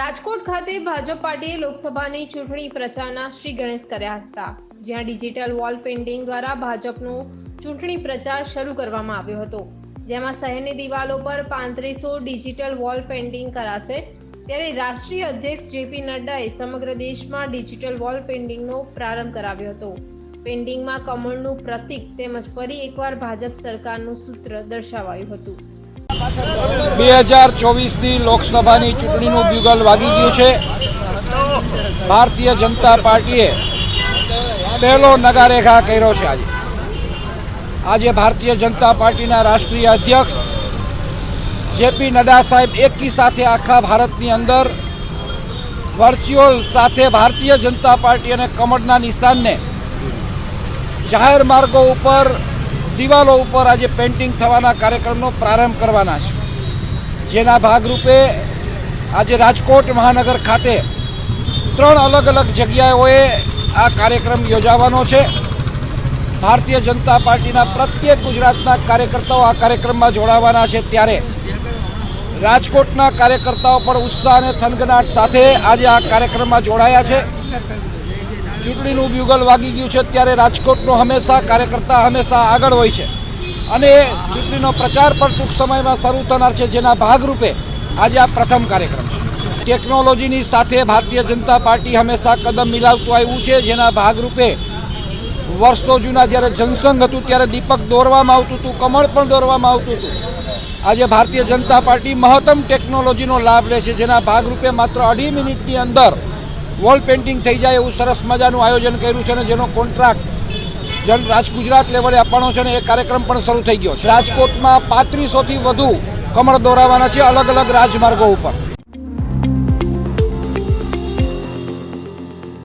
રાજકોટ ખાતે ભાજપ પાર્ટીએ લોકસભાની ચૂંટણી પ્રચારના શ્રી ગણેશ કર્યા હતા, જ્યાં ડિજિટલ વોલ પેઇન્ટિંગ દ્વારા ભાજપનો ચૂંટણી પ્રચાર શરૂ કરવામાં આવ્યો હતો. જેમાં શહેરની દિવાલો પર પાંત્રીસો ડિજિટલ વોલ પેઇન્ટિંગ કરાશે. ત્યારે રાષ્ટ્રીય અધ્યક્ષ જેપી નડ્ડાએ સમગ્ર દેશમાં ડિજિટલ વોલ પેઇન્ટિંગનો પ્રારંભ કરાવ્યો હતો. પેઇન્ટિંગમાં કમળનું પ્રતીક તેમજ ફરી એકવાર ભાજપ સરકારનું સૂત્ર દર્શાવાયું હતું. બે હજાર ચોવીસની લોકસભાની ચૂંટણીનું બ્યુગલ વાગી ગયું છે. ભારતીય જનતા પાર્ટીએ પહેલો નગારેખા કર્યો છે આજે. આજે ભારતીય જનતા પાર્ટીના રાષ્ટ્રીય અધ્યક્ષ જેપી નડ્ડા સાહેબ એકી સાથે આખા ભારતની અંદર વર્ચ્યુઅલ સાથે ભારતીય જનતા પાર્ટી અને કમળના નિશાનને જાહેર માર્ગો ઉપર દિવાલો ઉપર આજે પેઇન્ટિંગ થવાના કાર્યક્રમનો પ્રારંભ કરવાના છે. જેના ભાગરૂપે આજે રાજકોટ મહાનગર ખાતે ત્રણ અલગ અલગ જગ્યાઓએ આ કાર્યક્રમ યોજાવાનો છે. ભારતીય જનતા પાર્ટીના પ્રત્યેક ગુજરાતના કાર્યકર્તાઓ આ કાર્યક્રમમાં જોડાવાના છે ત્યારે રાજકોટના કાર્યકર્તાઓ પણ ઉત્સાહ અને થનગનાટ સાથે આજે આ કાર્યક્રમમાં જોડાયા છે. ચૂંટણીનું બ્યુગલ વાગી ગયું છે ત્યારે રાજકોટનો હંમેશા કાર્યકર્તા હંમેશા આગળ હોય છે. અને ચૂંટણીનો પ્રચાર પણ ટૂંક સમયમાં શરૂ થનાર છે, જેના ભાગરૂપે આજે આ પ્રથમ કાર્યક્રમ છે. ટેકનોલોજીની સાથે ભારતીય જનતા પાર્ટી હંમેશા કદમ મિલાવતું આવ્યું છે, જેના ભાગરૂપે વર્ષો જૂના જ્યારે જનસંઘ હતું, ત્યારે દીપક દોરવામાં આવતું હતું, કમળ પણ દોરવામાં આવતું હતું. આજે ભારતીય જનતા પાર્ટી મહત્તમ ટેકનોલોજીનો લાભ લે છે, જેના ભાગરૂપે માત્ર અઢી મિનિટની અંદર વોલ પેઇન્ટિંગ થઈ જાય એવું સરસ મજાનું આયોજન કર્યું છે અને જેનો કોન્ટ્રાક્ટ જન રાજ ગુજરાત લેવલે આપવાનો છે અને એ કાર્યક્રમ પણ શરૂ થઈ ગયો છે. રાજકોટમાં પાંત્રીસોથી વધુ કમળ દોરાવાના છે અલગ અલગ રાજમાર્ગો ઉપર.